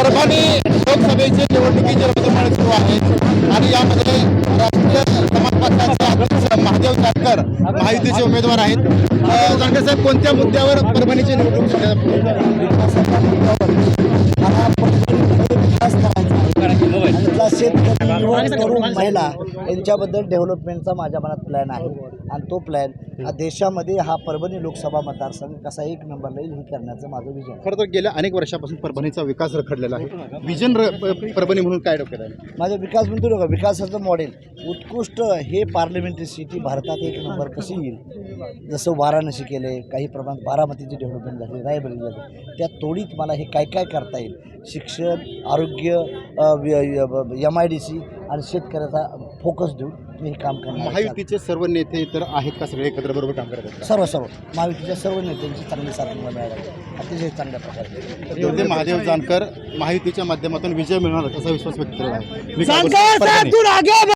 परभणी लोकसभेचे निवडणुकीचे रणधुमाळी सुरू आहेत आणि यामध्ये राष्ट्रीय समाज पक्षाचे अध्यक्ष महादेव जानकर महायुतीचे उमेदवार आहेत. जानकर साहेब कोणत्या मुद्द्यावर परभणीची निवडणूक इथला शेतकरी युवक, तरुण महिला यांच्याबद्दल डेव्हलपमेंटचा माझ्या मनात प्लॅन आहे. आणि तो प्लॅन हा देशामध्ये हा परभणी लोकसभा मतदारसंघ कसा एक नंबरला येईल हे करण्याचं माझं विजन आहे. खरं तर गेल्या अनेक वर्षापासून परभणीचा विकास रखडलेला आहे. विजन र- प- परभणी म्हणून काय डोक्यात आहे? माझं विकास म्हणतो का विकासाचं मॉडेल उत्कृष्ट हे पार्लमेंटरी सिटी भारतात एक नंबर कशी येईल? जसं वाराणसी केले काही प्रमाणात बारामतीची डेव्हलपमेंट झाली रायबरेली झाली त्या तोडीत मला हे काय काय करता येईल? शिक्षण आरोग्य एम आय डी सी आणि शेतकऱ्याचा फोकस देऊन मी हे काम करणार. महायुतीचे सर्व नेते तर आहेत का सगळे एकत्र बरोबर काम करत आहेत? सर्व सर्व. महायुतीच्या सर्व नेत्यांची चांगली साथ मला मिळाली. अतिशय चांगल्या प्रकारे. महादेव जानकर महायुतीच्या माध्यमातून विजय मिळणार असा विश्वास व्यक्त केला आहे